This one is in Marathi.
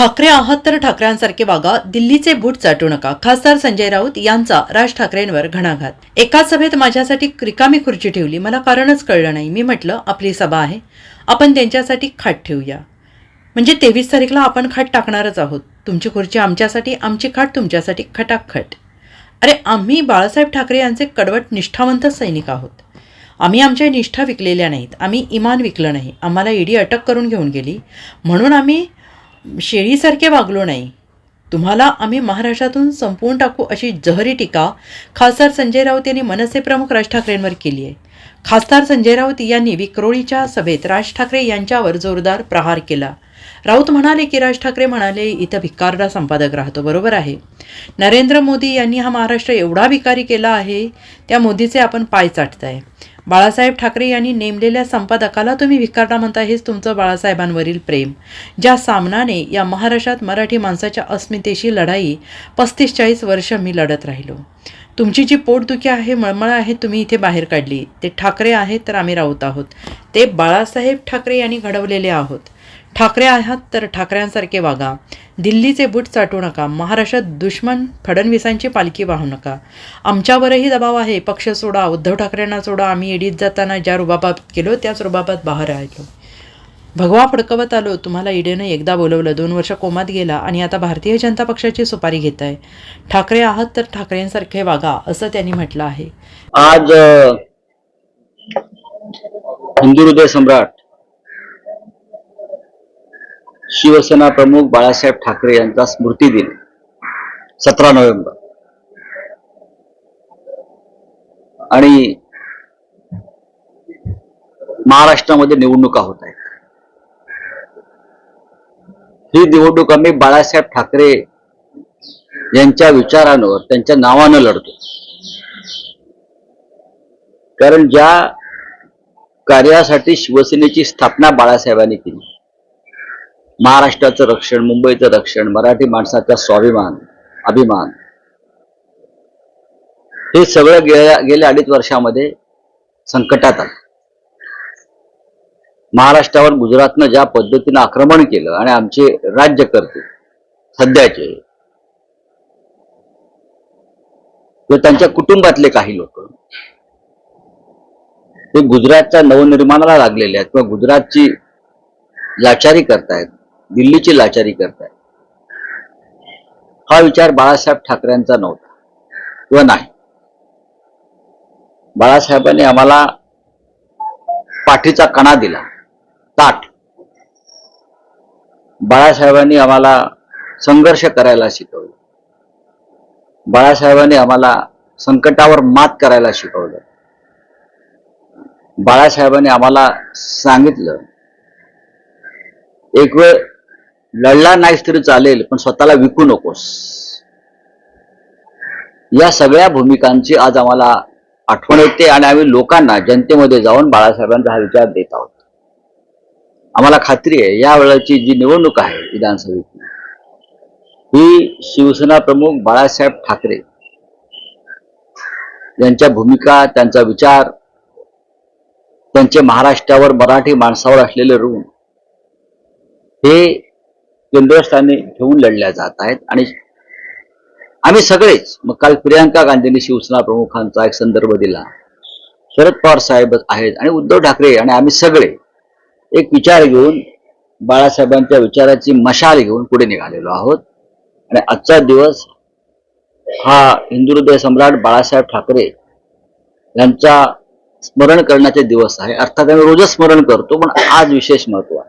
ठाकरे आहात तर ठाकरेंसारखे वागा दिल्लीचे बूट चाटू नका. खासदार संजय राऊत यांचा राज ठाकरेंवर घणाघात. एका सभेत माझ्यासाठी रिकामी खुर्ची ठेवली. मला कारणच कळलं नाही. मी म्हटलं आपली सभा आहे. आपण त्यांच्यासाठी खाट ठेवूया. म्हणजे तेवीस तारीखला आपण खाट टाकणारच आहोत. तुमची खुर्ची आमच्यासाठी आमची खाट तुमच्यासाठी खटाखट. अरे आम्ही बाळासाहेब ठाकरे यांचे कडवट निष्ठावंत सैनिक आहोत. आम्ही आमच्या निष्ठा विकलेल्या नाहीत. आम्ही इमान विकलं नाही. आम्हाला ईडी अटक करून घेऊन गेली. म्हणून आम्ही शेळीसारखे वागलो नाही. तुम्हाला आम्ही महाराष्ट्रातून संपवून टाकू अशी जहरी टीका खासदार संजय राऊत यांनी मनसे प्रमुख राज ठाकरेंवर केली आहे. खासदार संजय राऊत यांनी विक्रोळीच्या सभेत राज ठाकरे यांच्यावर जोरदार प्रहार केला. राऊत म्हणाले की राज ठाकरे म्हणाले इथं भिकारडा संपादक राहतो. बरोबर आहे. नरेंद्र मोदी यांनी हा महाराष्ट्र एवढा भिकारी केला आहे त्या मोदीचे आपण पाय चाटताय. बाळासाहेब ठाकरे यांनी नेमलेल्या संपादकाला तुम्ही भिकारडा म्हणता हेच तुमचं बाळासाहेबांवरील प्रेम. ज्या सामनाने या महाराष्ट्रात मराठी माणसाच्या अस्मितेशी लढाई पस्तीस चाळीस वर्ष मी लढत राहिलो. तुमची जी पोटदुखी आहे मळमळ आहे तुम्ही इथे बाहेर काढली. ते ठाकरे आहेत तर आम्ही राऊत आहोत. ते बाळासाहेब ठाकरे यांनी घडवलेले आहोत. ठाकरे आहात तर ठाकऱ्यांसारखे वागा. दिल्लीचे बूट चाटू नका. महाराष्ट्रात दुश्मन फडणवीसांची पालखी वाहू नका. आमच्यावरही दबाव आहे. पक्ष सोडा उद्धव ठाकरेंना सोडा. आम्ही ईडीत जाताना ज्या रुबाबात केलो त्याच रुबाबात बाहेर आलो. भगवा फडकवत आलो. तुम्हाला ईडीनं एकदा बोलवलं. दोन वर्ष कोमात गेला आणि आता भारतीय जनता पक्षाची सुपारी घेत आहे ठाकरे आहात तर ठाकरेंसारखे वागा असं त्यांनी म्हटलं आहे. आज हिंदू हृदय सम्राट शिवसेना प्रमुख बाळासाहेब ठाकरे यांचा स्मृती दिन सतरा नोव्हेंबर. आणि महाराष्ट्रामध्ये निवडणुका होत आहेत. ही निवडणूक आम्ही बाळासाहेब ठाकरे यांच्या विचारांवर त्यांच्या नावानं लढतो. कारण ज्या कार्यासाठी शिवसेनेची स्थापना बाळासाहेबांनी केली महाराष्ट्राचं रक्षण मुंबईचं रक्षण मराठी माणसाचा स्वाभिमान अभिमान. हे सगळं गेल्या गेल्या अडीच वर्षामध्ये संकटात आलं. महाराष्ट्रावर गुजरातनं ज्या पद्धतीनं आक्रमण केलं आणि आमचे राज्य करते सध्याचे किंवा त्यांच्या कुटुंबातले काही लोक ते गुजरातच्या नवनिर्माणाला लागलेले आहेत किंवा गुजरातची लाचारी करतायत दिल्लीची लाचारी करताय. हा विचार बाळासाहेब ठाकरेंचा नव्हता. किंवा नाही. बाळासाहेबांनी आम्हाला पाठीचा कणा दिला. ताट. बाळासाहेबांनी आम्हाला संघर्ष करायला शिकवलं. बाळासाहेबांनी आम्हाला संकटावर मात करायला शिकवलं. बाळासाहेबांनी आम्हाला सांगितलं एक वेळ लढला नाहीस तरी चालेल पण स्वतःला विकू नकोस. या सगळ्या भूमिकांची आज आम्हाला आठवण येते आणि आम्ही लोकांना जनतेमध्ये जाऊन बाळासाहेबांचा हा विचार देत आहोत. आम्हाला खात्री आहे या वेळेची जी निवडणूक आहे विधानसभेची ही शिवसेना प्रमुख बाळासाहेब ठाकरे यांच्या भूमिका त्यांचा विचार त्यांचे महाराष्ट्रावर मराठी माणसावर असलेले ऋण हे केंद्रस्थानी ठेवून लढल्या जात आहेत. आणि आम्ही सगळेच मग काल प्रियांका गांधींनी शिवसेना प्रमुखांचा एक संदर्भ दिला. शरद पवार साहेब आहेत आणि उद्धव ठाकरे आणि आम्ही सगळे एक विचार घेऊन बाळासाहेबांच्या विचाराची मशाल घेऊन पुढे निघालेलो आहोत. आणि आजचा दिवस हा हिंदू हृदय सम्राट बाळासाहेब ठाकरे यांचा स्मरण करण्याचे दिवस आहे. अर्थात आम्ही रोजच स्मरण करतो पण आज विशेष महत्त्व आहे.